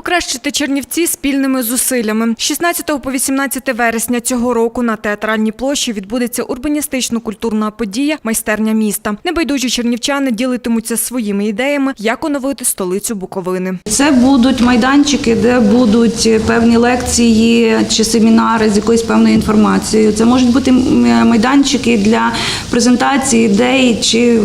Покращити Чернівці спільними зусиллями. З 16 по 18 вересня цього року на театральній площі відбудеться урбаністично-культурна подія Майстерня міста. Небайдужі чернівчани ділитимуться своїми ідеями, як оновити столицю Буковини. Це будуть майданчики, де будуть певні лекції чи семінари з якоюсь певною інформацією. Це можуть бути майданчики для презентації ідей чи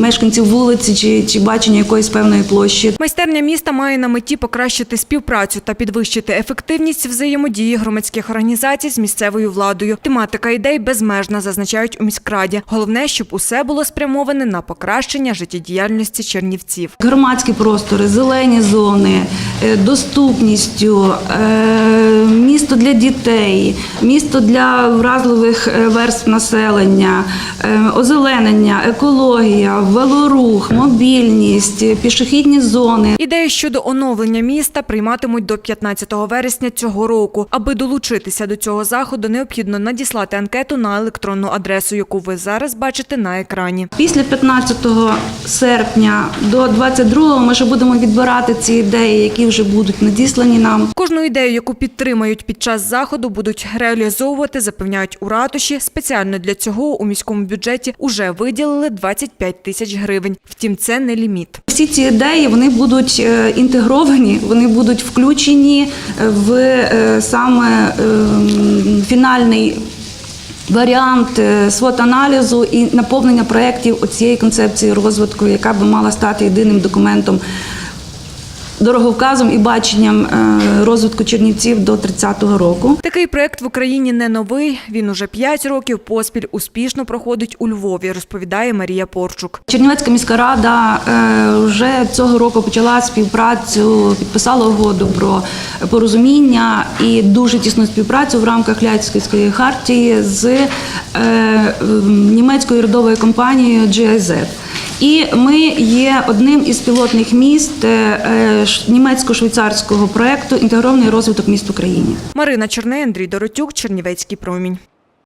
мешканців вулиці, чи, чи бачення якоїсь певної площі. Майстерня міста має на меті покращити співпрацю та підвищити ефективність взаємодії громадських організацій з місцевою владою. Тематика ідей безмежна, зазначають у міськраді. Головне, щоб усе було спрямоване на покращення життєдіяльності чернівців. Громадські простори, зелені зони, е, доступністю, е, місто для дітей, місто для вразливих е, верств населення, е, озеленення, екологія, велорух, мобільність, пішохідні зони. Ідеї щодо оновлення міста прийматимуть до 15 вересня цього року. Аби долучитися до цього заходу, необхідно надіслати анкету на електронну адресу, яку ви зараз бачите на екрані. Після 15 серпня до 22 ми вже будемо відбирати ці ідеї, які вже будуть надіслані нам. Кожну ідею, яку підтримають під час заходу, будуть реалізовувати, запевняють у ратуші. Спеціально для цього у міському бюджеті уже виділили 25 тисяч гривень. Втім, це не ліміт. Всі ці ідеї вони будуть е, інтегровані, вони будуть включені е, в е, саме ем, фінальний варіант е, свот-аналізу і наповнення проєктів цієї концепції розвитку, яка би мала стати єдиним документом. Дороговказом і баченням е, розвитку Чернівців до 30-го року. Такий проект в Україні не новий. Він уже 5 років поспіль успішно проходить у Львові, розповідає Марія Порчук. Чернівецька міська рада е, вже цього року почала співпрацю, підписала угоду про порозуміння і дуже тісну співпрацю в рамках Ляйцької хартії з е, німецькою родовою компанією GIZ. І ми є одним із пілотних міст е, е, німецько-швейцарського проекту інтегрований розвиток міст в Україні. Марина Чорне, Андрій Доротюк, Чернівецький промінь.